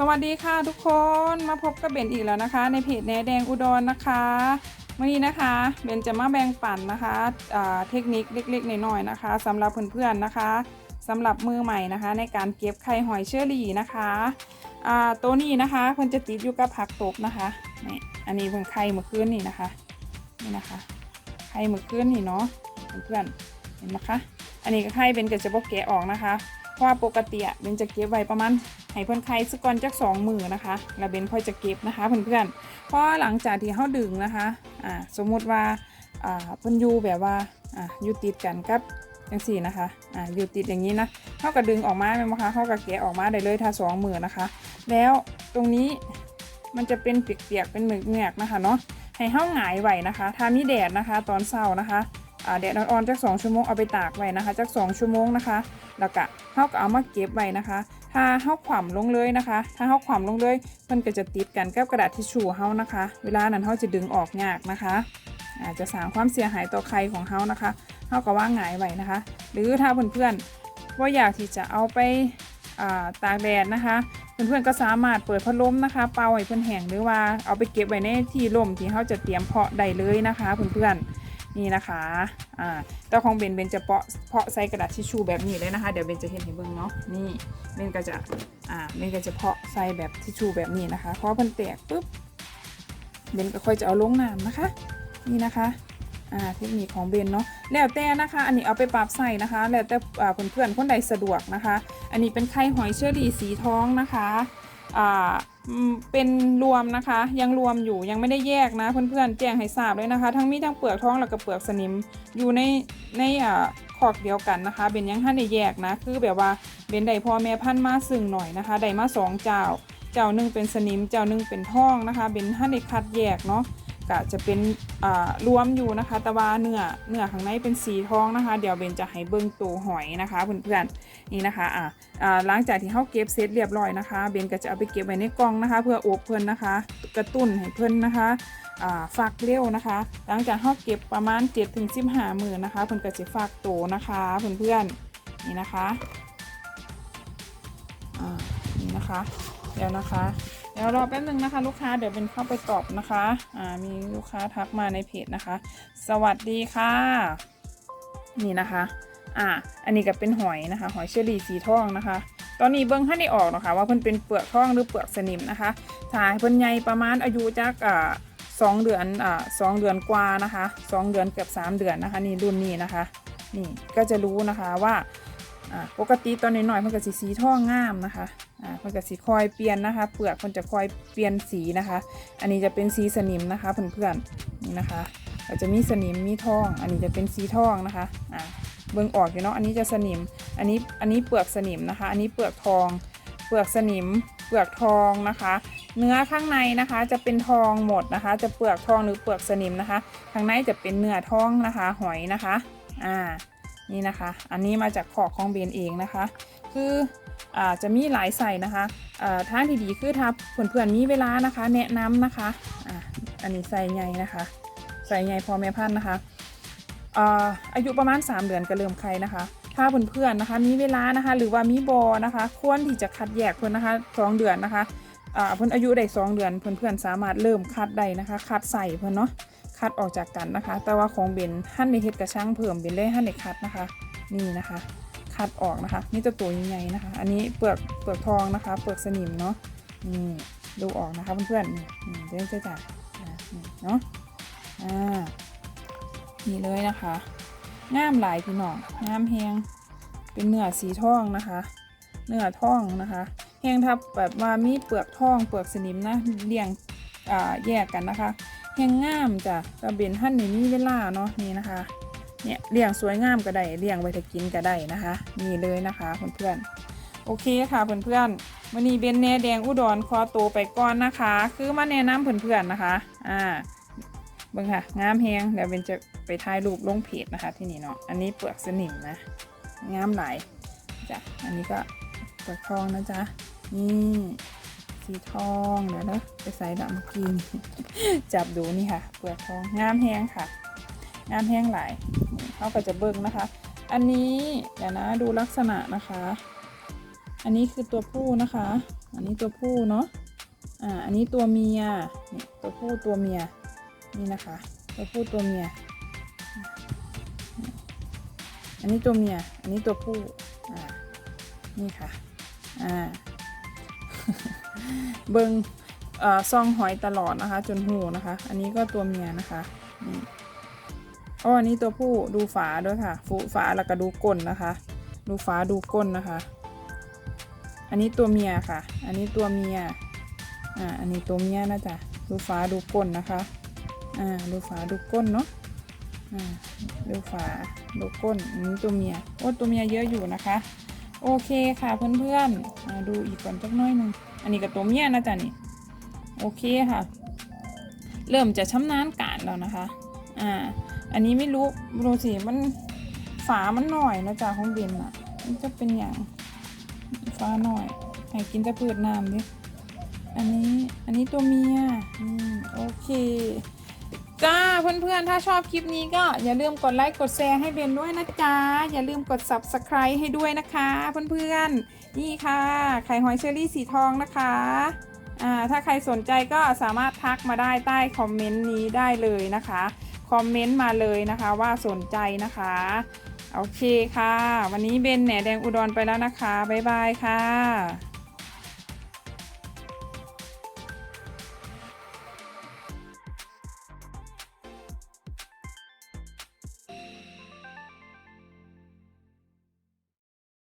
สวัสดีค่ะทุกคนมาพบกับเบนอีกแล้วนะคะ ในเพจแนแดงอุดรนะคะวันนี้นะคะเบนจะมาแบ่งปันนะคะเทคนิคเล็กๆน้อยๆนะคะสำหรับเพื่อนๆนะคะสำหรับมือใหม่นะคะ ในการเก็บไข่หอยเชอรี่นะคะตัวนี้นะคะเพื่อนจะติดอยู่กับผักตบนะคะนี่อันนี้เพิ่งไข่เมื่อคืนนี่นะคะนี่นะคะไข่เมื่อคืนนี่เนาะเพื่อนๆเห็นไหมคะอันนี้ก็ไข่เบนก็จะบอกแกะออกนะคะ เพราะว่าปกติอะเบนจะเก็บไว้ประมาณให้เพื่อนใครสักก่อนจักสองมือนะคะ แล้วเบนค่อยจะเก็บนะคะเพื่อนๆเพราะหลังจากที่เขาดึงนะคะอ่าสมมุติว่าอ่าเพื่อนยูแบบว่าอ่าอยู่ติดกันกับอย่างสี่นะคะอ่าอยู่ติดอย่างนี้นะเขาก็ดึงออกมาไหมคะเขาก็แกะออกมาได้เลยถ้าสองมือนะคะ แล้วตรงนี้มันจะเป็นเปียกๆเป็นเหมือกๆนะคะเนาะให้เขาหงายไหวนะคะ ถ้ามีแดดนะคะ ตอนเช้านะคะ แดดอ่อนๆจักสองชั่วโมงเอาไปตากไว้นะคะจักสองชั่วโมงนะคะ แล้วก็เฮาก็เอามาเก็บไว้นะคะ ถ้าเฮาขวำลงเลยนะคะ ถ้าเฮาขวำลงเลย มันก็จะติดกันกับกระดาษทิชชู่เฮานะคะ เวลานั้นเฮาจะดึงออกยากนะคะอาจจะสร้างความเสียหายต่อใครของเฮานะคะเฮาก็ว่างหงายไว้นะคะ หรือถ้าเพื่อนๆว่าอยากที่จะเอาไปาตากแดดนะคะเพื่อนๆก็สามารถเปิดพัดลมนะคะ เป่าให้เพื่อนแห้งหรือว่าเอาไปเก็บไว้ในที่ร่มที่เขาจะเตรียมเพาะได้เลยนะคะเพื่อนๆ นี่นะคะอ่าแต่ของเบนเบนจะเพาะเพาะใส่กระดาษทิชชู่แบบนี้เลยนะคะ เดี๋ยวเบนจะเห็นให้เบิ่งเนาะนี่เบนก็จะอ่าเบนก็จะเพาะใส่แบบทิชชู่แบบนี้นะคะพอเพิ่นแตกปุ๊บเบนก็ค่อยจะเอาลงน้ำนะคะ นี่นะคะอ่าเทคนิคของเบนเนาะแล้วแต่นะคะ อันนี้เอาไปปรับใส่นะคะ แล้วแต่อ่าเพื่อนๆคนใดสะดวกนะคะ อันนี้เป็นไข่หอยเชอรี่สีทองนะคะ เป็นรวมนะคะ ยังรวมอยู่ยังไม่ได้แยกนะ เพื่อนๆแจ้งให้ทราบเลยนะคะ ทั้งมีทั้งเปลือกท้องแล้วก็เปลือกสนิมอยู่ในในขอกเดียวกันนะคะเบนยังท่านได้แยกนะ คือแบบว่าเบนได้พ่อแม่พันธุ์มาซึ่งหน่อยนะคะได้มาสองเจ้า เจ้าหนึ่งเป็นสนิมเจ้าหนึ่งเป็นท้องนะคะเบนท่านได้คัดแยกเนาะ ก็จะเป็นรวมอยู่นะคะ แต่ว่าเนื้อเนื้อข้างในเป็นสีทองนะคะ เดี๋ยวเบนจะให้เบิ้งตัวหอยนะคะเพื่อนๆนี่นะคะอ่าอ่าหลังจากที่เขาเก็บเสร็จเรียบร้อยนะคะ เบนก็จะเอาไปเก็บไว้ในกล่องนะคะ เพื่ออบเพิ่อนนะคะ กระตุ้นให้เพิ่อนนะคะอ่าฟักเร็วนะคะ หลังจากเขาเก็บประมาณ7ถึง15มื้อนะคะ เพิ่อนก็จะฟักโตนะคะเพื่อนๆนี่นะคะอ่านี่นะคะ เดี๋ยวนะคะ เดี๋ยวรอแป๊บนึงนะคะ ลูกค้าเดี๋ยวเป็นเข้าไปตอบนะคะอ่ามีลูกค้าทักมาในเพจนะคะ สวัสดีค่ะ นี่นะคะอ่าอันนี้ก็เป็นหอยนะคะ หอยเชอรี่สีทองนะคะ ตอนนี้เบิ้งให้ได้ออกนะคะ ว่าเพิ่นเป็นเปลือกทองหรือเปลือกสนิมนะคะถ้าให้เพิ่นใหญ่ประมาณอายุจากอ่าสองเดือนอ่าสองเดือนกว่านะคะสองเดือนเกือบสามเดือนนะคะ นี่รุ่นนี้นะคะ นี่ก็จะรู้นะคะว่า อ่าปกติตอนน้อยๆมันก็สีสีทองงามนะคะอ่ามันก็สีคอยเปลี่ยนนะคะ เปลือกมันจะคอยเปลี่ยนสีนะคะ อันนี้จะเป็นสีสนิมนะคะเพื่อนๆนี่นะคะก็จะมีสนิมมีทอง อันนี้จะเป็นสีทองนะคะอ่าเบิ่งออกอยู่เนาะอันนี้จะสนิม อันนี้อันนี้เปลือกสนิมนะคะ อันนี้เปลือกทอง เปลือกสนิม เปลือกทองนะคะ เนื้อข้างในนะคะจะเป็นทองหมดนะคะ จะเปลือกทองหรือเปลือกสนิมนะคะข้างในจะเป็นเนื้อทองนะคะ หอยนะคะอ่า นี่นะคะ อันนี้มาจากขอกของเบนเองนะคะ คืออ่าจะมีหลายใส่นะคะอ่าทางที่ดีคือถ้าเพื่อนๆมีเวลานะคะ แนะนำนะคะอ่าอันนี้ใส่ใหญ่นะคะ ใส่ใหญ่พอแม่พันธุ์นะคะอ่าอายุประมาณ 3 เดือนก็เริ่มไข่นะคะ ถ้าเพื่อนๆนะคะมีเวลานะคะ หรือว่ามีบอนะคะ ควรที่จะคัดแยกเพื่อนนะคะสองเดือนนะคะอ่าเพื่อนอายุได้สองเดือนเพื่อนๆสามารถเริ่มคัดได้นะคะ คัดใส่เพื่อนเนาะ คัดออกจากกันนะคะ แต่ว่าของเบนหั่นในเฮ็ดกระช่างเพิ่มเบนเลยหั่นในคัดนะคะ นี่นะคะ คัดออกนะคะ นี่จะตัวใหญ่ๆนะคะ อันนี้เปลือกเปลือกทองนะคะ เปลือกสนิมเนาะนี่ดูออกนะคะเพื่อนๆนี่นี่เดี๋ยวจะจับเนาะอ่านี่เลยนะคะงามหลายพี่น้องงามแฮงเป็นเนื้อสีทองนะคะ เนื้อทองนะคะแฮงทับแบบว่ามีเปลือกทองเปลือกสนิมนะเรียงแยกกันนะคะ แห้งงามจ้ะกระเบนท่านนี่มีเวลาเนาะนี่นะคะ เนี่ยเลี้ยงสวยงามก็ได้เลี้ยงไว้ถ้ากินก็ได้นะคะนี่เลยนะคะเพื่อนๆโอเคค่ะเพื่อนๆวันนี้เบนแหนแดงอุดรคอโตวไปก่อนนะคะ คือมาแนะนำเพื่อนๆนะคะอ่าเบิ่งค่ะงามแฮงเดี๋ยวเบนจะไปถ่ายรูปลงเพจนะคะ ที่นี่เนาะอันนี้เปลือกสนิมนะงามหลายจ้ะอันนี้ก็เปลือกทองนะจ๊ะนี่ สีทองเดี๋ยวนะไปใส่ดำกิน จับดูนี่ค่ะเปลือกทองงามแห้งค่ะ งามแห้งหลายเขาก็จะเบิ่งนะคะ อันนี้เดี๋ยวนะดูลักษณะนะคะ อันนี้คือตัวผู้นะคะ อันนี้ตัวผู้เนาะอ่าอันนี้ตัวเมียนี่ตัวผู้ตัวเมียนี่นะคะ ตัวผู้ตัวเมีย อันนี้ตัวเมีย อันนี้ตัวผู้อ่านี่ค่ะอ่า เบิงซองหอยตลอดนะคะ จนหูนะคะ อันนี้ก็ตัวเมียนะคะนี่อ๋ออันนี้ตัวผู้ดูฝาด้วยค่ะฟูฝาแล้วก็ดูก้นนะคะ ดูฝาดูก้นนะคะ อันนี้ตัวเมียค่ะ อันนี้ตัวเมียอ่าอันนี้ตัวเมียนะจ๊ะดูฝาดูก้นนะคะอ่าดูฝาดูก้นเนาะอ่าดูฝาดูก้นอันนี้ตัวเมียโอ้ตัวเมียเยอะอยู่นะคะ โอเคค่ะเพื่อนๆอ่าดูอีกก่อนสักน้อยหนึ่ง อันนี้ก็ตัวเมียนะจ๊ะนี่ โอเคค่ะ เริ่มจะชำนาญการแล้วนะคะ อ่า อันนี้ไม่รู้ดูสิมันฝามันหน่อยนะจ๊ะของเบนอะมันจะเป็นอย่างฟ้าหน่อยให้กินแต่พืชน้ำดิ อันนี้ อันนี้ตัวเมีย อืม โอเคจ้าเพื่อนๆ ถ้าชอบคลิปนี้ก็อย่าลืมกดไลค์กดแชร์ให้เบนด้วยนะจ๊ะ อย่าลืมกด subscribe ให้ด้วยนะคะเพื่อนๆ นี่ค่ะไข่หอยเชอรี่สีทองนะคะอ่าถ้าใครสนใจก็สามารถทักมาได้ใต้คอมเมนต์นี้ได้เลยนะคะคอมเมนต์มาเลยนะคะว่าสนใจนะคะ โอเคค่ะ วันนี้เบนแหนแดงอุดรไปแล้วนะคะ บ๊ายบายค่ะ